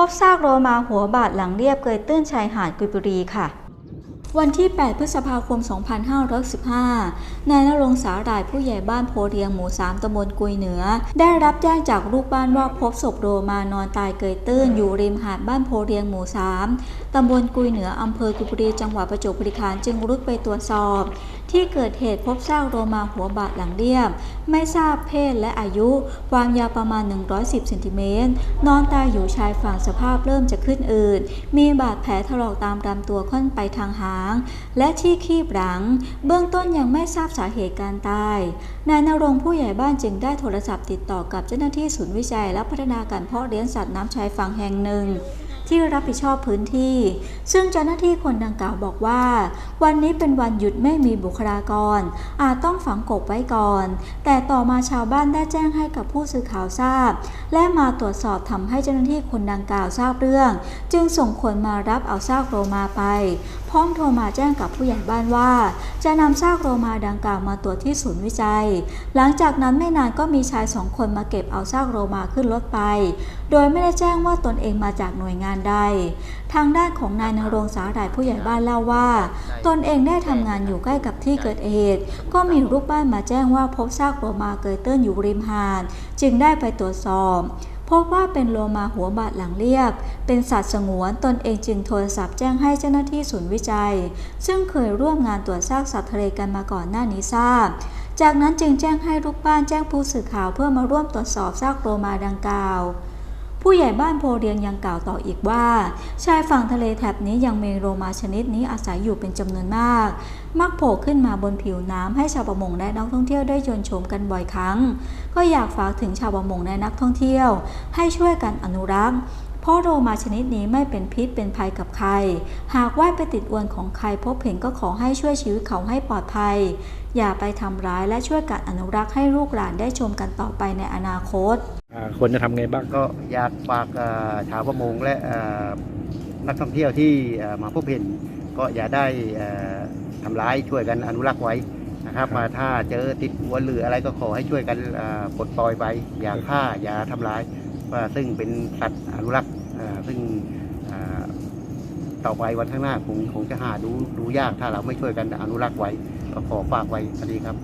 พบซากโรมาหัวบาดหลังเรียบเกยตื้นชายหาดกุยบุรีค่ะ วันที่ 8 พฤษภาคม 2515 นายนรงสาหร่ายผู้ใหญ่บ้านโพเรียงหมู่ 3ตำบลกุยเหนือ ได้รับแจ้งจากลูกบ้านว่าพบศพโรมานอนตายเกยตื้น อยู่ริมหาดบ้านโพเรียงหมู่ 3ตำบลกุยเหนือ อำเภอกุยบุรี จังหวัดประจวบคีรีขันธ์จึงรุดไปตรวจสอบ ที่เกิดเหตุพบซากโรมาหัวบาดหลังเรียบ ไม่ทราบเพศและอายุ ความยาวประมาณ 110เซนติเมตร นอนตายอยู่ชายฝั่งสภาพเริ่มจะขึ้นอืด มีบาดแผลถลอกตามลำตัวค่อนไปทางหาง และที่คีบหลังเบื้องต้นยังไม่ทราบสาเหตุการตาย นายนรงผู้ใหญ่บ้านจึงได้โทรศัพท์ติดต่อกับเจ้าหน้าที่ศูนย์วิจัยและพัฒนาการเพาะเลี้ยงสัตว์น้ำชายฝั่งแห่งหนึ่ง ที่รับผิดชอบพื้นที่ ซึ่งเจ้าหน้าที่คนดังกล่าวบอกว่า วันนี้เป็นวันหยุดไม่มีบุคลากร อาจต้องฝังกบไว้ก่อน แต่ต่อมาชาวบ้านได้แจ้งให้กับผู้สื่อข่าวทราบ และมาตรวจสอบทำให้เจ้าหน้าที่คนดังกล่าวทราบเรื่อง จึงส่งคนมารับเอาซากโรมาไป พร้อมโทรมาแจ้งกับผู้ใหญ่บ้านว่า จะนำซากโรมาดังกล่าวมาตรวจที่ศูนย์วิจัย หลังจากนั้นไม่นานก็มีชายสองคนมาเก็บเอาซากโรมาขึ้นรถไปโดยไม่ได้แจ้งว่าตนเองมาจากหน่วยงานใด ทางด้านของนายนรงค์สาหร่ายผู้ใหญ่บ้านเล่าว่า ตนเองได้ทำงานอยู่ใกล้กับที่เกิดเหตุ ก็มีลูกบ้านมาแจ้งว่าพบซากโลมาเกยตื้นอยู่ริมหาด จึงได้ไปตรวจสอบพบว่าเป็นโลมาหัวบาดหลังเรียบ เป็นสัตว์สงวน ตนเองจึงโทรศัพท์แจ้งให้เจ้าหน้าที่ศูนย์วิจัย ซึ่งเคยร่วมงานตรวจซากสัตว์ทะเลกันมาก่อนหน้านี้ทราบ จากนั้นจึงแจ้งให้ลูกบ้านแจ้งผู้สื่อข่าวเพื่อมาร่วมตรวจสอบซากโลมาดังกล่าว ผู้ใหญ่บ้านโพเรียงยังกล่าวต่ออีกว่า ชายฝั่งทะเลแถบนี้ยังมีโรมาชนิดนี้อาศัยอยู่เป็นจำนวนมาก มักโผล่ขึ้นมาบนผิวน้ำให้ชาวประมงและนักท่องเที่ยวได้ยนชมกันบ่อยครั้ง ก็อยากฝากถึงชาวประมงและนักท่องเที่ยว ให้ช่วยกันอนุรักษ์เพราะโรมาชนิดนี้ไม่เป็นพิษเป็นภัยกับใคร หากว่ายไปติดอวนของใครพบเห็นก็ขอให้ช่วยชีวิตเขาให้ปลอดภัย อย่าไปทำร้ายและช่วยกันอนุรักษ์ให้ลูกหลานได้ชมกันต่อไปในอนาคต ควรจะทำไงบ้าง ก็อยากฝากเอ่อชาวประมงและเอ่อนักท่องเที่ยวที่เอ่อมาพบเห็น ก็อย่าได้เอ่อทำร้ายช่วยกันอนุรักษ์ไว้นะครับมาถ้าเจอติดอวนหรืออะไรก็ขอให้ช่วยกันเอ่อปลดปล่อยไป อย่าฆ่าอย่าทำร้ายว่าซึ่งเป็นสัตว์อนุรักษ์เอ่อซึ่งเอ่อต่อไปวันข้างหน้าคงคงจะหาดูดูยากถ้าเราไม่ช่วยกันอนุรักษ์ไว้ก็ขอฝากไว้สวัสดีครับ